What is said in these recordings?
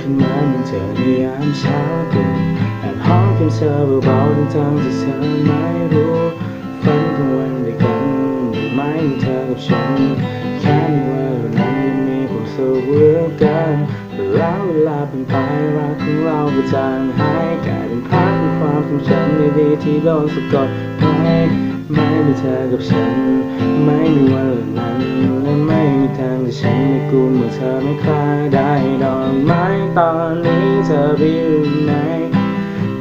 ขึ้นมาเมื่อเธอในยามเช้าตรู่แอบหอมเพียงเธอเบาๆทั้งๆที่เธอไม่รู้ฝันกลางวันด้วยกันอยู่เธอกับฉัน แค่มีว่าเรานั้นยังมีความสุขเหลือเกินแล้วเวลาเป็นไปรักของเราก็จางหายกลายเป็นภาพของความทรงจำดีที่โดนสะกดไว้ไม่มีเธอกับฉัน ไม่มีวันเล่านั้น กลัวเมื่อเธอไม่คลายได้ดอกไม้ตอนนี้เธอไปอยู่ไหน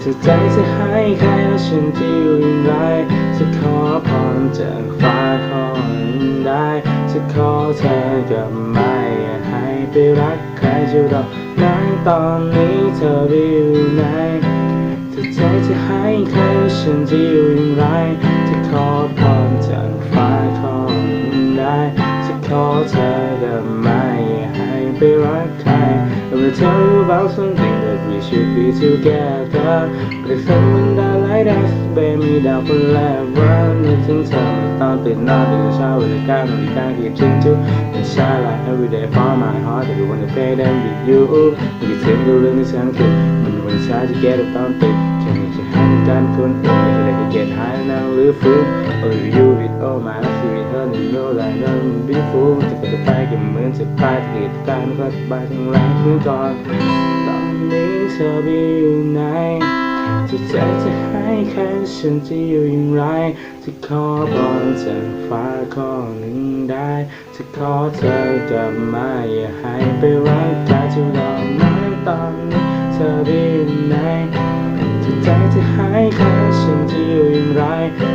ถ้าใจจะให้ใครแล้วฉันจะอยู่อย่างไรจะขอพรจากฟ้าขอได้จะขอเธอกลับมาอย่าให้ไปรักใครจะรอนั้นตอนนี้เธอไปอยู่ไหนถ้าใจจะให้ใครแล้วฉันจะอยู่อย่างไรจะขอพรจากฟ้าขอ กใคร I will tell you about something that we should be together But if someone that like us baby down forever นึกถึงเธอตอนตื่นนอนตื่นเช้าเวลาเก้านาฬิกา keep dream to and shine like every day for my heart I wanna pay them with you มีเสียงดูเรื่องที่ฉันคิดมันวันเช้าจะ get up ตอนติดแค่นี้จะให้กันคนอื่นไม่ได้จะ get high นั่งหรือฟื้น Oh you with all my life you with her you know like I'm beautiful จะไปจะไปก็เหมือนจะไปแต่เหตุการณ์มันก็สบายทั้งแรงทั้งก่อนตอนนี้เธอไปอยู่ไหนจะใจจะให้ใครฉันจะอยู่อย่างไร จะขอพรจากฟ้าข้อหนึ่งได้จะขอเธอกลับมาอย่าให้ไปรักใครจะรอไม้ตอนนี้เธอไปอยู่ไหนจะใจจะให้ใครฉันจะอยู่อย่างไร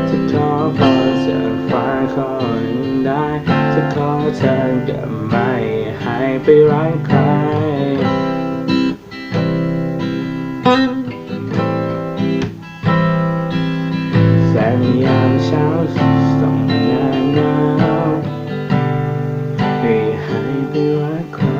จะขอพรจาก จะไม่ให้ไปร้างใครแสงยามเช้าส่องหน้าหนาวไม่หาไปรัางใคร